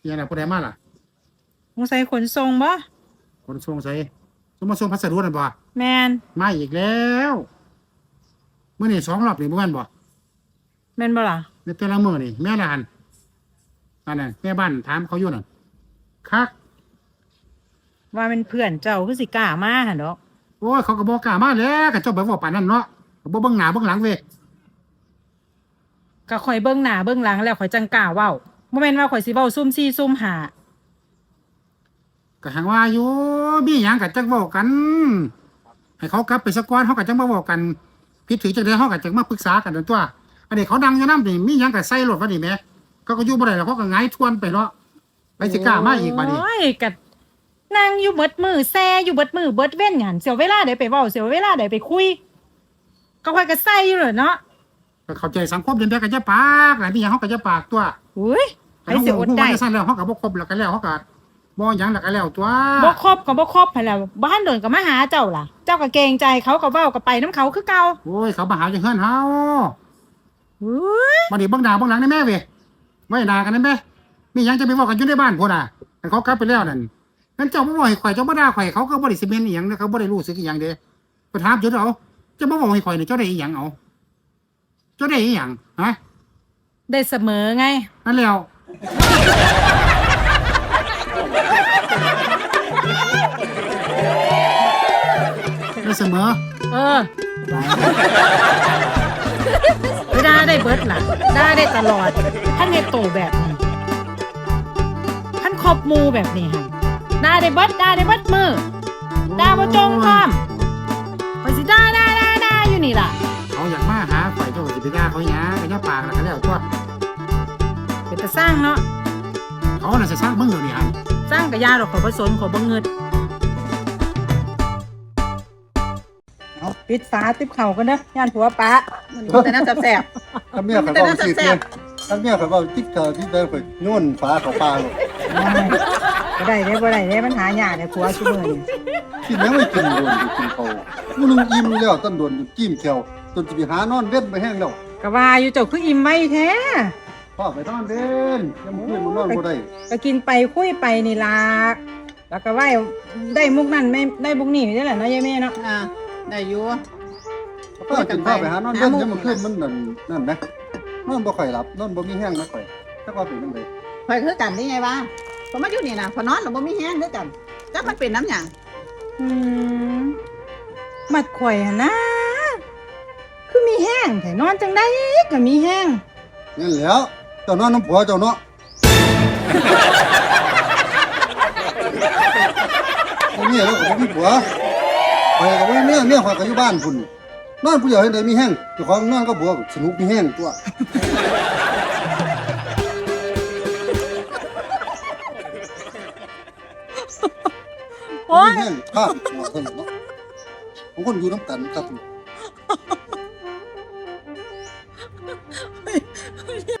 เฮียน่ะผู้ใดมาล่ะสงสัยขนส่งบ่คนส่งใส่สมมาส่งพัสดุนั่นบ่แมนมาอีกแล้วมื้อนี้สองรอบนี่บ่แม่นบ่แมนบ่ล่ะในแต่ละมื้อนี่แม่ลานอันนั้นแม่บ้านถามเขาอยู่นั่นคักว่าเป็นเพื่อนเจ้าคือสิกล้ามาหั่นดอกโอ้ยเขาก็บอกกล้ามาแล้วก็เจ้าไปบอกป่านนั้นเนาะก็บ่เบิ่งหน้าเบิ่งหลังเว้ยก็ข่อยเบิ่งหน้าเบิ่งหลังแล้วข่อยจังกล้าเว้า บ่แม่นว่าข่อยสิเว้าซุ่มซี่ซุ่มหาก็หังว่าอยู่มีหยังก็จักเว้ากัน ให้เขากลับไปสักก่อนเขาก็จังมาเว้ากันผิดถือจังได๋เขาก็จังมาปรึกษากันนั่นตัว อันนี้เขาดังอยู่นำนี่มีหยังก็ใส่รถว่านี่แหมเขาก็อยู่บ่ได้แล้วเขาก็หงายทวนไปเนาะไปสิกล้ามาอีกบัดนี้โอ้ยก็นั่งอยู่เบิดมือแซ่อยู่เบิดมือเบิดเว้นหยังเสียเวลาได้ไปเว้าเสียเวลาได้ไปคุย ก็ข่อยก็ใส่อยู่เลยเนาะก็เข้าใจสังคมเรียนแบบก็จะปากหลายมีหยังเขาก็จะปากตัวอุ้ย ใครสิอดได้เขาสั่นแล้วเขาก็บ่ครบแล้วก็แล้วเขาก็บ่หยังแล้วก็แล้วตัวบ่ครบก็บ่ครบหั่นแหล้วบ้านโดนก็มาหาเจ้าล่ะ เจ้าก็เกรงใจเขาก็เว้าก็ไปน้ำเขาคือเก่าโอ้ยเขามาหาจังเฮือนเฮาอุ้ยบัดนี้เบิ่งหน้าเบิ่งหลังได้แม่เว้ยไว้หน้ากันได้แม่มีหยังจะไปเว้ากันอยู่ในบ้านพุ่นน่ะให้เขากลับไปแล้วนั่นงั้นเจ้าบ่บอกให้ข่อยเจ้าบ่ด่าข่อยเขาก็บ่ได้สิเมนอีหยังนะเขาบ่ได้รู้สึกอีหยังเด้ไปถามจุดเอาเจ้าบ่บอกให้ข่อยนี่เจ้าได้อีหยังเอาเจ้าได้อีหยังฮะได้เสมอไงนั่นแล้ว ได้เสมอ เออได้ได้เบิดล่ะได้ได้ตลอด ท่านเฮดโตแบบนี้ท่านครบหมูแบบนี้ฮะได้ได้เบิดได้ได้เบิดมือได้บ่จงพร้อมไปสิได้ได้ได้ได้อยู่นี่ล่ะ เขาอยากมาหาข่อยเจ้าก็สิไปด่าเขาหยังก็อย่าปากแล้วก็แล้วตัวเป็นตาสร้างเนาะเขาน่ะสิสร้างมึงเดี๋ยวนี้หั่นสร้างกับยาดอกขอผสมขอบ่เงิดเอาปิดฝาติบเข่ากันเด้อย่านผัวปะมันแต่น้ำแสบถ้าเมียเขาบอกสิเนี่ยถ้าเมียเขาบอกจิ๊กเธอที่เดินไปโน่นฟ้าเขาปลาหรอกบ่ได้เด้บ่ได้เด้มันหายากเด้ผัวซุมื้อนี่กินแล้วไม่กินโดนอยู่กินเขาผู้นึงอิ่มแล้วต้นโดนอยู่จิ้มเขียวจนจะไปหานอนเว้นไปแห้งแล้วก็ว่าอยู่เจ้าคืออิ่มไว้แท้ พ่อไปนอนเว้นยังมือมันนอนบ่ได้ก็กินไปคุยไปนี่ล่ะแล้วก็ไหว้ได้มุกนั่นไม่ได้มุกนี่นี่แหละเนาะยายแม่เนาะอ่าได้อยู่พ่อกินพ่อไปหานอนเว้นยังมันขึ้นมันนั่นนั่นนะนอนบ่ค่อยหลับนอนบ่มีแห้งนะค่อยถ้าก็เป็นจังไดข่อยคือกันนี่ไงวะพอมาอยู่นี่นะพอนอนเราบ่มีแห้งด้วยกันจักมันเป็นน้ำหยังอืมมัดข่อยหั่นนะคือมีแห้งแต่นอนจังได้ก็มีแห้งนั่นแหล้วเจ้านอนน้ำผัวเจ้าเนาะบ่มีแล้วก็บ่มีผัวไปก็บ่มีเมียเมียข่อยก็อยู่บ้านพุ่นนอนผู้เดียวเฮ็ดได้มีแห้งเจ้าของนอนก็ผัวสนุกมีแห้งตัวโอ้ยแห้งข้ามหัวเท่านั้นเนาะผมคนอยู่น้ำกันครับ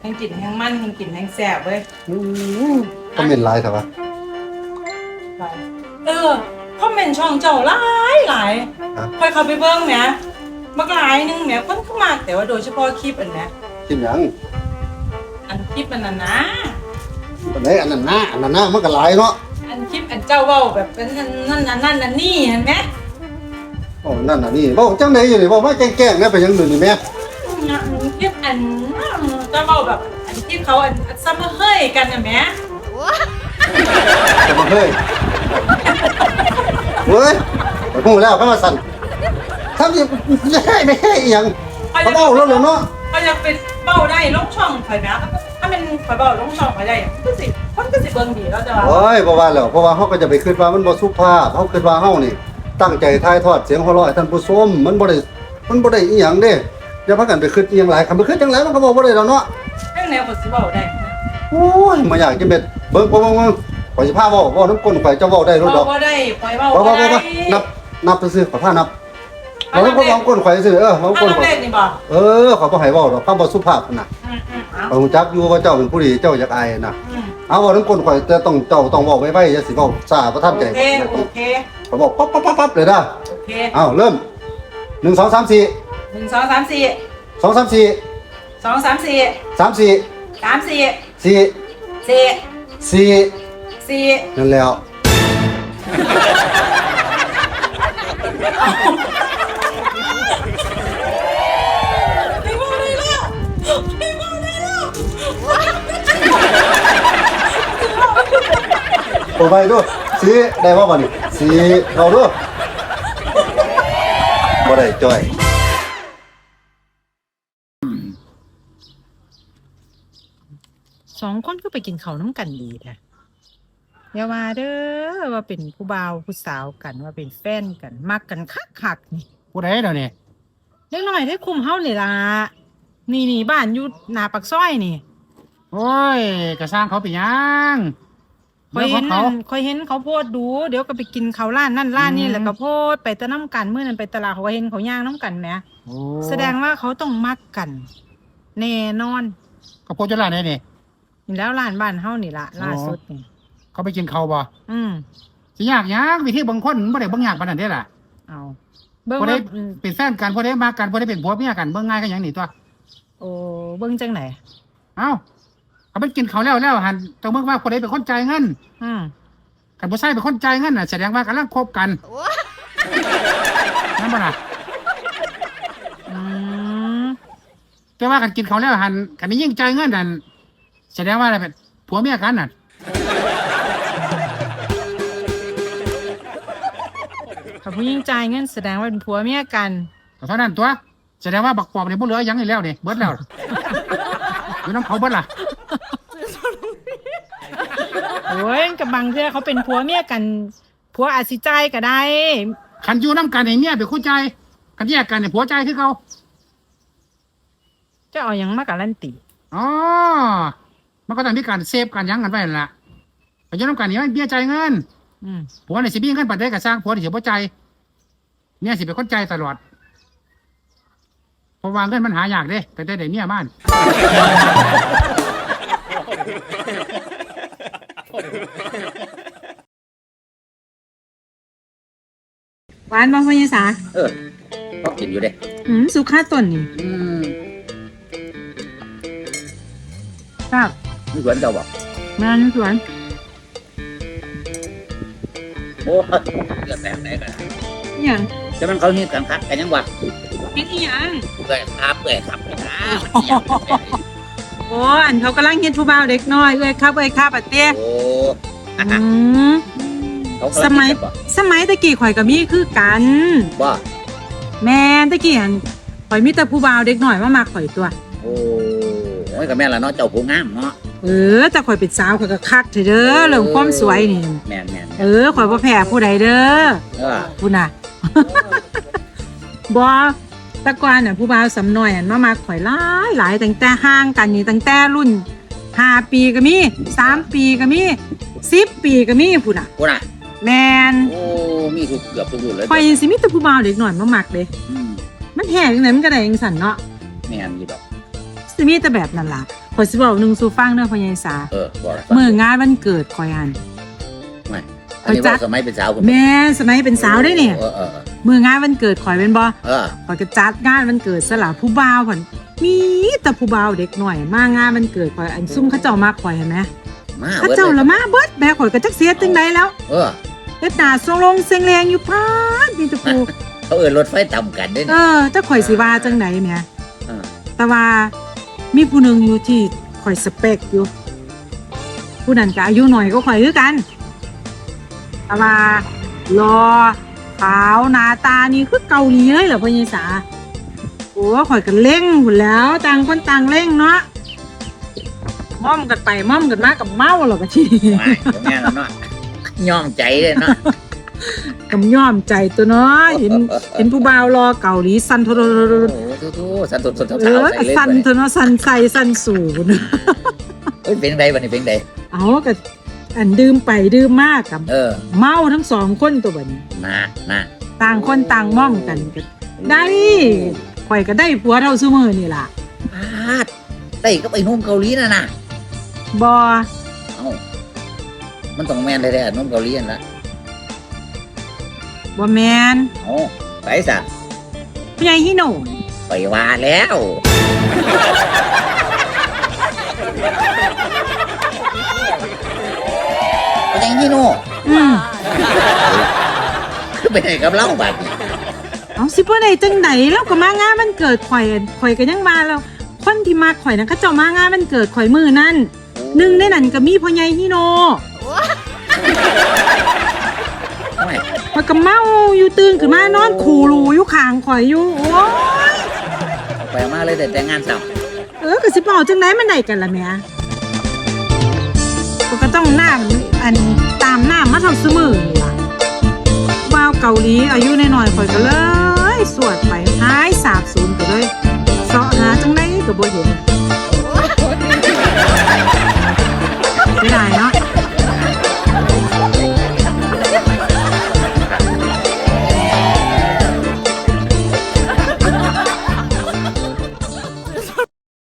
แห้งกินแห้งมันแห้งกินแห้งแซ่บเว้ยก็เป็นลายแต่ว่าเออคอมเมนต์ช่องเจ้าหลายหลายคอยเข้าไปเบิ่งแหมมักหลายหนึงแหมคนเข้ามากแต่ว่าโดยเฉพาะคลิปอันเนี้ยกินหยังอันคลิปมันน่ะนะ อันไหนอันนั้นหน้าอันนั้นหน้ามันก็หลายเนาะอันคลิปอันเจ้าเว้าแบบเป็นนั่นนั่นนั่นนั่นนั่นนี่เห็นไหม โอ้นั่นน่ะนี่บอกจังไดอยู่นี่บอกว่าแกล้งๆนะไปยังหนึ่งนี่แม่ อันคลิปอันเจ้าเว้าแบบอันคลิปเขาอันซัมเมอร์เฮ้ยกันน่ะแหมจะมาเฮ้ยเฮ้ยไปพูดแล้วเขามาสั่นทำยังไม่ให้ไม่ให้อีหยังเขาเบ้าแล้วเหรอเนาะเขาอยากเป็นเบ้าได้ลงช่องข่อยนะถ้าเป็นข่อยเบ้าลงช่องข่อยได้ก็สิคนก็สิเบิ่งดีแล้วจะว่าโอ้ยบ่ว่าแล้วเพราะว่าเขาก็จะไปคิดว่ามันบ่สุภาพเขาคิดว่าเฮานี่ตั้งใจถ่ายทอดเสียงหัวเราะให้ท่านผู้ชมมันบ่ได้มันบ่ได้อีหยังเด้ อย่าพากันไปคิดอีหยังหลายคำไปคิดจังไดมันก็บอกบ่ได้แล้วเนาะเรื่องแนวข่อยสิเว้าได้โอ้ยมาอยากจะเม็ดเบิ่งเบิ่งเบิ่งเบิ่งข่อยสิพาเว้าเว้าน้ำก้นข่อยเจะเว้าได้รถดอกเว้าบ่ได้ข่อยเว้าเว้าบ่เว้าได้เว้านับนับซื่อๆขอพานับเว้าเว้าเว้าก้นข่อยซื่อเออเว้าถ้าก้นเราข่อยเล่นนี่บ่เออขอบ่ให้เว้าดอกคำบ่สุภาพน่ะอืมอืมเอาข่อยรู้จักอยู่ว่าเจ้าเป็นผู้ดีเจ้าอยากอายน่ะ อืมเอาเว้าน้ำก้นข่อยแต่ต้องเจ้าต้องเว้าไว้ๆอย่าสิเว้าซ่าบ่ทันใจโอเคโอเคข่อยบอกปั๊บปั๊บปั๊บปั๊บเลยนะโอเคเอาเริ่มหนึ่งสองสามสี่ หนึ่งสองสามสี่สองสามสี่สองสามสี่สามสี่สามสี่สี่สี่สี่สี่นั่นแล้วโอ้ไปดูสีได้ว่าบ่นี่สีเอาดูบ่ได้จ้อย สองคนก็ไปกินข้าวน้ำกันดีแท้อย่าว่าเด้อว่าเป็นผู้บ่าวผู้สาวกันว่าเป็นแฟนกันมักกันคักคักๆนี่ผู้ใดเดี๋ยวนี้เล็กน้อยได้คุมเฮานี่ล่ะนี่นี่บ้านอยู่หน้าปากซอยนี่โอ้ยกระสร้างเขาไปหยังคอยเรื่เห็องนของเขานั่นคอยเห็นเขาโพดดู เดี๋ยวก็ไปกินข้าวร้านนั่นร้านนี่อืมแล้วก็โพดไปแตะน้ำกันเมื่อนั้นไปตลาดเขาก็เห็นเขาย่างน้ำกันแหมโอ้แสดงว่าเขาต้องมักกัน แน่นอน เขาโพสต์จะร้านไหนนี่ นี่แล้วร้านบ้านเฮานี่ล่ะล่าสุดนี่เขาไปกินเขาวบ่อืมสิยากหยังวิธีบางคนบ่ได้เบิ่งยากปานนั้นเด้ล่ะเอาเบิ่งบ่ได้ว่าอืมเป็นแฟนกันบ่ได้มากันบ่ได้เป็นผัวเมียกันเบิ่งง่ายก็หยังนี่ตัวโอ้เบิ่งจังไหนเอ้าเขาไปกินเขาวแล้วแล้วหันต้องเบิ่งว่าคนใดเป็นคนจ่ายเงินอืมคันผู้ชายเป็นคนจ่ายเงินน่ะแสดงว่ากำลังคบกันนั่นบ่ล่ะอืมแต่ว่ากันกินเขาวแล้วหันกันยิ่งจ่ายเงินนั่น แสดงว่าอะไรเป็นผัวเมียกันน่ะ ถ้าผู้หญิงจ่ายเงินแสดงว่าเป็นผัวเมียกัน ก็เท่านั้นตัว แสดงว่าบักปอบนี่บ่เหลือหยังอีกแล้วนี่เบิดแล้วอยู่น้ำเขาเบิดล่ะโอ้ยกับบางเทื่อเขาเป็นผัวเมียกันผัวอาจสิจ่ายก็ได้ คันอยู่น้ำกันไอ้เมียเป็นคู่ใจายคันแยกกันเนี่ยผัวใจายคือเขาจะเอาหยังมาการันตี อ๋อ มันก็ต้องมีการเซฟการหยั้งกันไว้นั่นล่ะคันอยู่น้ำกันนี่มันเมียใจายเงินอืมผัวนี่สิมีเงินปัดได้ก็สร้างผัวนี่สิบ่ใจายเมียสิเป็นคนใจายตลอดเพราะว่าเงินมันหายากเด้แต่ได้ได้เมียบ้าน หวานบ่พ่อใหญ่สาเออก็กินอยู่เด้อืมสุขาต้นนี่อืมครับมี สวนเจ้าบอกแม่นสวนโอ้เลือดแตกไหนกันอิหยังจะมันเขานี่กันคักกันยังวะเฮ็ดอีหยังเปื่อยครับเปื่อยครับนะโอ้อันเขากำลังเฮ็ดผู้บ่าวเด็กน้อยเอ้ยครับเอ้ยครับอะเตี้ยโอ้อืม เขากำลังสมัยกินกันบ่สมัยตะกี้ข่อยก็มีคือกันบ่แม่นตะกี้หันข่อยมีแต่ผู้บ่าวเด็กน้อยมามักข่อยตัว โอ้โอ้ยกับแม่นละเนาะเจ้าผู้งามเนาะ เออแต่ข่อยเป็นสาวข่อยก็คักเถอะเด้อเรื่องความสวยนี่ แม่นแม่นเออข่อยบ่แพ้ผู้ใดเด้อเออผู้น่ะ บ่แตะกอนน่ะผู้บ่าวสำน้อยอันมามาข่อยหลายหลายตั้งแต่ห่างกันนี่ตั้งแต่รุ่นห้าปีก็มีสามปีก็มีสิบปีก็มีผู้น่ะ กูน่ะแม่นโอ้มีทุกเกือบทุกรุ่นเลยข่อยยังสิมีแต่ผู้บ่าวเด็กน้อยมามักเด้อืมมันแห่จังไดมันก็ได้จังซั่นเนาะแม่นอยู่ดอกสิมีแต่แบบนั้นล่ะ ข่อยสิบอกหนึงสู่ฟังเด้อพ่อใหญ่สาเออบอกมื้องานวันเกิดข่อยหัน ไม่อันนี้ข่อยจัว่าดสมัยเป็นสาวคุณแม่สมัยเป็นสาวได้เนี่ยเออเออเออมื้องานวันเกิดข่อยเป็นบ่เออข่อยก็จัดงานวันเกิดซะล่ะผู้บ่าวเพิ่นมีแต่ผู้บ่าวเด็กหน่อย มางานวันเกิดข่อยอันซุ่มเขาเจ้ามาข่อยเห็นไหมมาเขาบิดเจ้าลยละมาเบิดแม่ข่อยก็จักเสียจังใดแล้ว เออเฮ็ดหน้าทรงลงเสียงแรงอยู่พาดมีแต่ผู้เขาเออรถไฟต่ำกันเด้เอนี่อถ้าข่อยสิว่าจังไดแหม่เออแต่ว่า มีผู้หนึงอยู่ที่ข่อยสเปคอยู่ ผู้นั้นก็อายุหน่อยก็ข่อยคือกันแต่ว่ารอขาวหน้าตานี่คือเกาหลีเลยเหรอพ่อใหญ่สาโอ้ข่อยก็เล่งหุ่นแล้วต่างคนต่างเล่งเนาะม่อมกันไปม่อมกันมากับเมาหรอกะทีไม่แม่นแล้วเนาะย่องใจเลยเนาะกับย่อมใจตัวเนาะเห็นเห็นผู้บ่าวรอเกาหลีสันโทโทโทโทโอ้โหทุกๆสันตุสันตุเอสาวอใส่เลยสันเว้ยเทเนาะสันใส่สันสูงเอ้ยเป็นไงบัดนี้เป็นไงเอาก็อันดื่มไปดื่มมากกับเออเมาทั้งสองคนตัวบัดนี้นะนะต่างคนต่างม่อมกันก็ได้ข่อยก็ได้ผัวเท่าซุมือนี่ล่ะพาดได้ก็ไปนุ่มเกาหลีน่ะนะบอเอ้ามันต้องแม่นแท้ๆนุ่มเกาหลีนั่นละบอแมนโอ้ไปซะผู้ใหญ่ฮิโน ไปว่าแล้ว เป็นยังที่โน่อืมคือไปไหนกับเล่าบัดนี้เอาสิบ่ได้จังไดแล้วก็มางานมันเกิดข่อยอั่นข่อยก็ยังมาแล้ว คนที่มาข่อยนะเขาเจ้ามางานมันเกิดข่อยมือนั่นหนึ่งในนั้นก็มีพ่อใหญ่ฮิโนไม่ข่อยก็เมาอยู่ตื่นขึ้นมานอนคูรูอยู่ข้างข่อยอยู่โอ้ย ไปมาเลยแต่แต่งงานสาวเออก็สิบอกจังไดมันได้กันล่ะแหม่ก็ก็ต้องหน้าอันตามหน้ามาทำเสมอนี่ล่ะว่าวเกาหลีอายุน้อยๆข่อยก็เลย สวดไปหายสาบสูญไปเลยเสาะหาจังไดก็บ่เห็น